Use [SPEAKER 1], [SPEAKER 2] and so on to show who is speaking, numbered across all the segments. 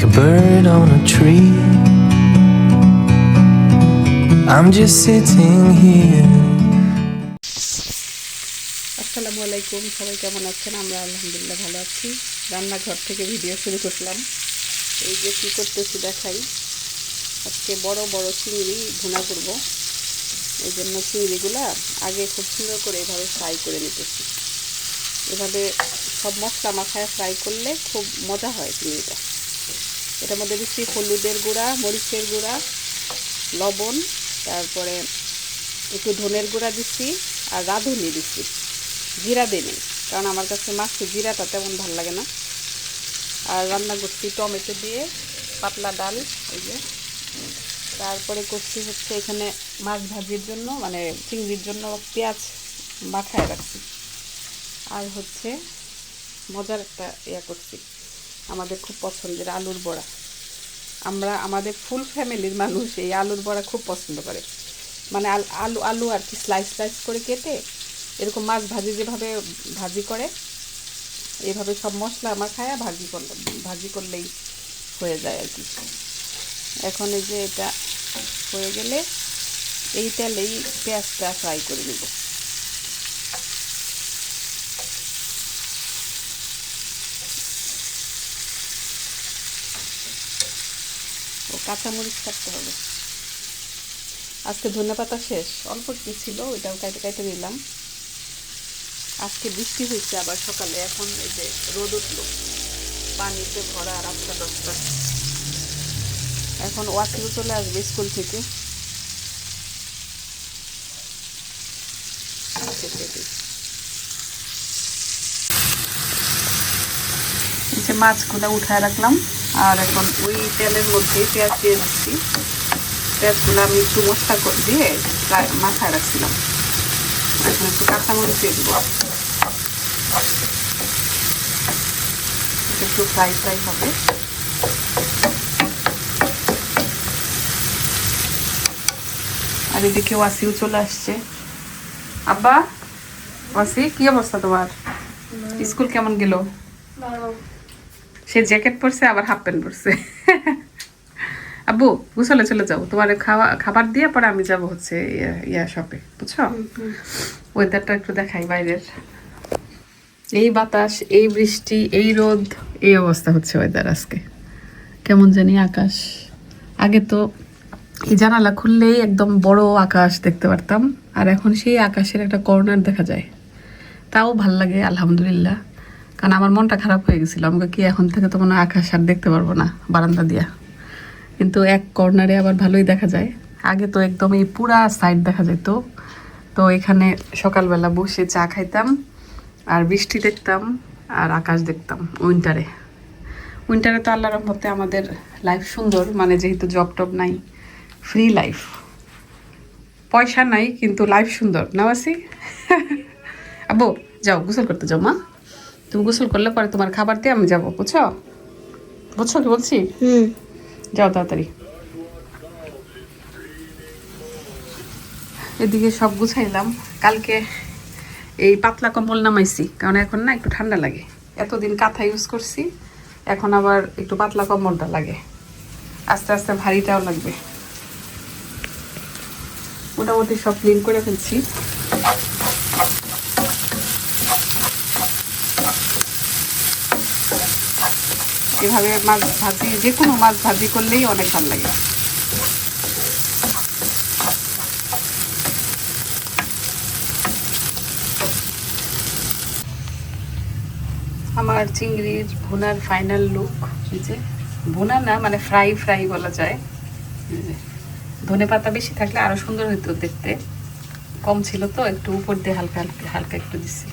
[SPEAKER 1] like a bird on a tree. I'm just sitting here.
[SPEAKER 2] আসসালামু আলাইকুম, সবাই কেমন আছেন? আমরা আলহামদুলিল্লাহ ভালো আছি। রান্নাঘর থেকে ভিডিও শুরু করলাম। এই যে কী করতেছি দেখাই। আজকে বড় বড় চিংড়ি ভুনা করব। এই জন্য চিংড়িগুলা আগে খুব সুন্দর করে এভাবে ফ্রাই করে নিতেছি। এভাবে সব মশলা মাখায় ফ্রাই করলে খুব মজা হয় চিংড়িটা। এটার মধ্যে দিচ্ছি হলুদের গুঁড়া, মরিচের গুঁড়া, লবণ, তারপরে একটু ধনের গুঁড়া দিচ্ছি আর রাঁধুনি দিচ্ছি। জিরা দিই কারণ আমার কাছে মাছে জিরাটা তেমন ভালো লাগে না। আর রান্না করছি টমেটো দিয়ে, পাতলা ডাল, এই যে। তারপরে করছি হচ্ছে এখানে মাছ ভাজির জন্য মানে চিংড়ির জন্য পেঁয়াজ মাখায় রাখছি। আর হচ্ছে মজার একটা ইয়া করছি। আমাদের খুব পছন্দের আলুর বড়া। আমরা, আমাদের ফুল ফ্যামিলির মানুষ এই আলুর বড়া খুব পছন্দ করে। মানে আল- আলু আর কি স্লাইস স্লাইস করে কেটে এরকম মাছ ভাজি যেভাবে ভাজি করে, এভাবে সব মশলা আমার খায়া ভাজি করলে ভাজি করলেই হয়ে যায় আর কি। এখন এই যে এটা হয়ে গেলে এই তেলেই পেঁয়াজটা ফ্রাই করে নেব। কাঁচামরিচ কাটতে হবে। আজকে ধনে পাতা শেষ। অল্প কি ছিল, ওইটাও কাইটে কাইটে নিলাম আজকে বৃষ্টি হয়েছে আবার সকালে, এখন এই যে রোদ উঠল, পানিতে ভরা রাস্তা দশটা। এখন ওয়াকিও চলে আসবে স্কুল থেকে। মাছগুলো উঠায় রাখলাম। আর এখন ওই তেলের মধ্যে পেঁয়াজ দিয়ে দিচ্ছি। পেঁয়াজগুলো আমি একটু মশলা করে দিয়ে মাথায় রাখছিলাম। এখন একটু কাঁচামরিচ দিয়ে দেবো। একটু ফ্রাই ফ্রাই হবে। আর এদিকে ওয়াসিও চলে আসছে। আব্বা ওয়াসি কি অবস্থা তোমার? স্কুল কেমন গেল? সে জ্যাকেট পরছে আবার হাফ প্যান্ট পরছে। আব্বু গুছলে চলে যাও। তোমার খাওয়া খাবার দিয়ে পরে আমি যাব হচ্ছে ইয়া- ইয়া শপে বুঝছ? ওয়েদারটা একটু দেখাই বাইরের। এই বাতাস এই বৃষ্টি এই রোদ এই অবস্থা হচ্ছে ওয়েদার আজকে। কেমন জানি আকাশ। আগে তো এই জানালা খুললেই একদম বড় আকাশ দেখতে পারতাম আর এখন সেই আকাশের একটা কর্নার দেখা যায়। তাও ভালো লাগে আলহামদুলিল্লাহ। কারণ আমার মনটা খারাপ হয়ে গেছিল। আমাকে কি এখন থেকে তো মনে আকাশ আর দেখতে পারব না, বারান্দা দিয়া। কিন্তু এক কর্নারে আবার ভালোই দেখা যায়। আগে তো একদম এই পুরা সাইড দেখা যেত। তো এখানে সকালবেলা বসে চা খাইতাম, আর বৃষ্টি দেখতাম, আর আকাশ দেখতাম উইন্টারে উইন্টারে তো আল্লাহ রহমতে আমাদের লাইফ সুন্দর মানে যেহেতু জব টব নাই ফ্রি লাইফ পয়সা নাই, কিন্তু লাইফ সুন্দর। না বাসি আব্বু, যাও, গোসল করতে যাও, মা। তুমি গোসল করলে পরে তোমার খাবার দিয়ে আমি যাব বুঝছ? বুঝছ কি বলছি?
[SPEAKER 3] হুম।
[SPEAKER 2] যাও তাড়াতাড়ি। এদিকে সব গুছাইলাম। কালকে এই পাতলা কম্বল নামাইছি কারণ এখন না একটু ঠান্ডা লাগে। এতদিন কাঁথা ইউজ করছি এখন আবার একটু পাতলা কম্বলটা লাগে। আস্তে আস্তে ভারীটাও লাগবে। মোটামুটি সব ক্লিন করে ফেলছি। এভাবে মাছ ভাজি, যে কোনো মাছ ভাজি করলেই অনেক ভালো লাগে। আমার চিংড়ির ভুনার ফাইনাল লুক যে? ভুনা না মানে ফ্রাই ফ্রাই বলা যায়। ধনে পাতা বেশি থাকলে আরও সুন্দর হতো দেখতে। কম ছিল তো, একটু উপর দিয়ে হালকা হালকা হালকা একটু দিচ্ছি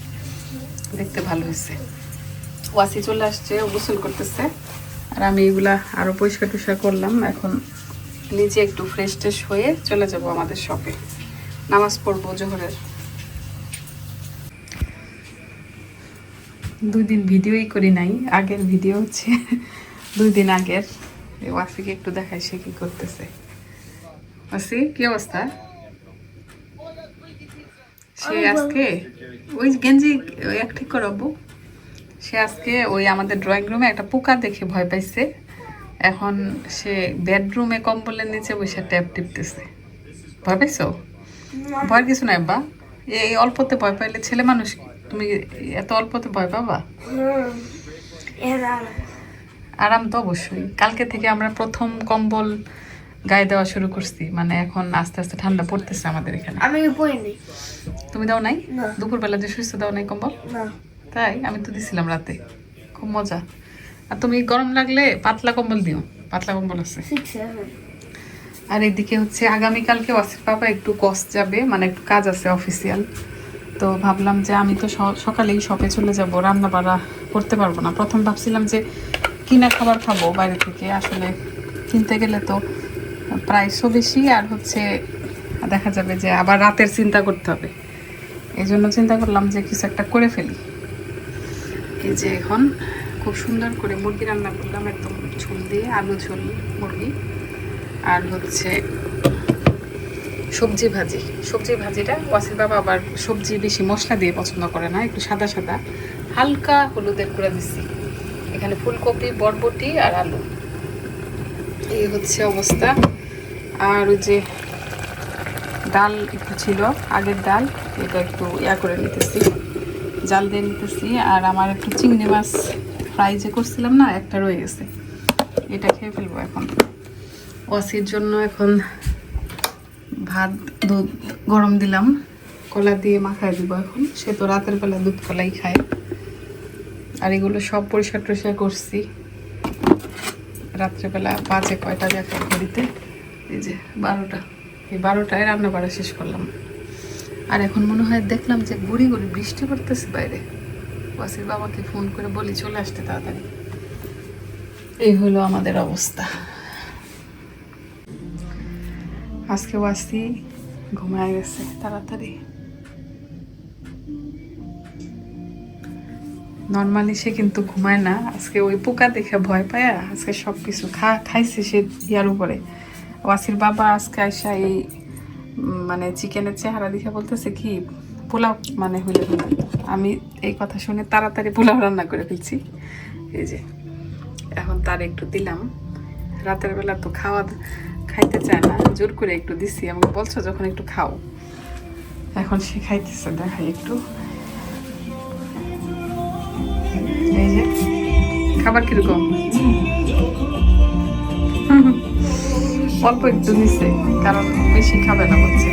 [SPEAKER 2] দেখতে ভালো হয়েছে ওয়াসি চলে আসছে গোসল করতেছে। আর আমি এগুলা আরও পরিষ্কার টরিষ্কার করলাম। এখন নিজে একটু ফ্রেশ ট্রেশ হয়ে চলে যাব আমাদের শপে নামাজ পড়ব জোহরের। দুই দিন ভিডিওই করি নাই, আগের ভিডিও হচ্ছে দুই দিন আগের। ওয়াসিকে একটু দেখাই সে কি করতেছে। ওয়াসি, কি অবস্থা? সে আজকে ওই গেঞ্জি এক ঠিক করাবো সে আজকে ওই আমাদের ড্রয়িং রুমে একটা পোকা দেখে ভয় পাইছে। এখন সে বেডরুমে কম্বলের নিচে বসে ট্যাপ টিপতেছে। ভয় পাইছো? ভয় কিছু নাই বা। এই অল্পতে ভয় পাইলে ছেলে মানুষ তুমি এত অল্পতে ভয় পাবা? আরাম। তো অবশ্যই। কালকে থেকে আমরা প্রথম কম্বল গায়ে দেওয়া শুরু করছি। মানে এখন আস্তে আস্তে ঠান্ডা পড়তেছে আমাদের এখানে।
[SPEAKER 3] আমি পড়িনি।
[SPEAKER 2] তুমি দাও নাই। দুপুরবেলা যে শুয়েছো দাও নাই কম্বল?
[SPEAKER 3] না।
[SPEAKER 2] তাই? আমি তো দিছিলাম রাতে। খুব মজা। আর তুমি গরম লাগলে পাতলা কম্বল দিও। পাতলা কম্বল আছে। আর এদিকে হচ্ছে আগামীকালকে ওয়াসির পাপা একটু কস যাবে মানে একটু কাজ আছে অফিসিয়াল। তো ভাবলাম যে আমি তো সকালেই শপে চলে যাব, রান্না বাড়া করতে পারব না। প্রথম ভাবছিলাম যে কিনা খাবার খাব বাইরে থেকে, আসলে কিনতে গেলে তো প্রাইসও বেশি, আর হচ্ছে দেখা যাবে যে আবার রাতের চিন্তা করতে হবে। এই জন্য চিন্তা করলাম যে কিছু একটা করে ফেলি। এই যে এখন খুব সুন্দর করে মুরগি রান্না করলাম একদম ঝোল দিয়ে, আলু ঝোল, মুরগি। আর হচ্ছে সবজি ভাজি। সবজি ভাজিটা ওয়াসির বাবা আবার সবজি বেশি মশলা দিয়ে পছন্দ করে না, একটু সাদা সাদা। হালকা হলুদের গুঁড়া দিচ্ছি এখানে ফুলকপি, বরবটি আর আলু। এই হচ্ছে অবস্থা। আর ওই যে ডাল একটু ছিল, আগের ডাল, এটা একটু ইয়া করে নিতেছি। জাল দিয়ে নিতেছি আর আমার একটু চিংড়ি মাছ ফ্রাই যে করছিলাম না, একটা রয়ে গেছে। এটা খেয়ে ফেলব এখন। ওয়াসির জন্য এখন ভাত, দুধ গরম দিলাম। কলা দিয়ে মাখায় দিব এখন। সে তো রাতের বেলা দুধ কলাই খায়। আর এগুলো সব পরিষ্কার টরিষ্কার করছি। রাত্রেবেলা বাজে কয়টা দেখা ঘড়িতে? এই যে বারোটা। এই বারোটায় রান্না বাড়া শেষ করলাম। আর এখন মনে হয় দেখলাম যে গুড়ি গুড়ি বৃষ্টি পড়তেছে বাইরে। ওয়াসির বাবাকে ফোন করে বলি, চলে আসতে তাড়াতাড়ি। এই হলো আমাদের অবস্থা। আজকে ওয়াসি ঘুমায় গেছে, তাড়াতাড়ি। নর্মালি সে কিন্তু ঘুমায় না, আজকে ওই পোকা দেখে ভয় পায়, আজকে সব কিছু খা খাইছে সে ইয়ার উপরে। ওয়াসির বাবা আজকে আইসা এই মানে চিকেনের চেহারা দেখে বলতেছে কি, পোলাও মানে হইলে আমি এই কথা শুনে তাড়াতাড়ি পোলাও রান্না করে ফেলছি। এই যে, এখন তার একটু দিলাম। রাতের বেলা তো খাওয়া খাইতে চায় না, জোর করে একটু দিছি। আমাকে বলছো যখন একটু খাও। এখন সে খাইতেছে, দেখাই একটু। এই যে, খাবার কীরকম? অল্প একটু দিছে, কারণ বেশি খাবে না বলছে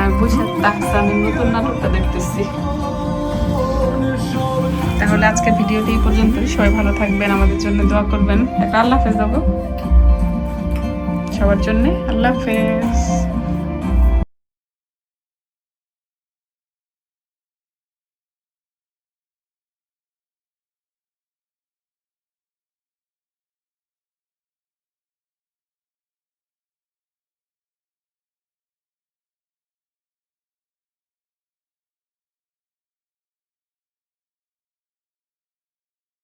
[SPEAKER 2] আর বসে তাকছে আমি নতুন নাটকটা দেখতেছি। তাহলে আজকে ভিডিওটি এই পর্যন্ত সবাই ভালো থাকবেন, আমাদের জন্য দোয়া করবেন। একটা আল্লাহ হাফেজ দেবো সবার জন্যে আল্লাহ হাফেজ।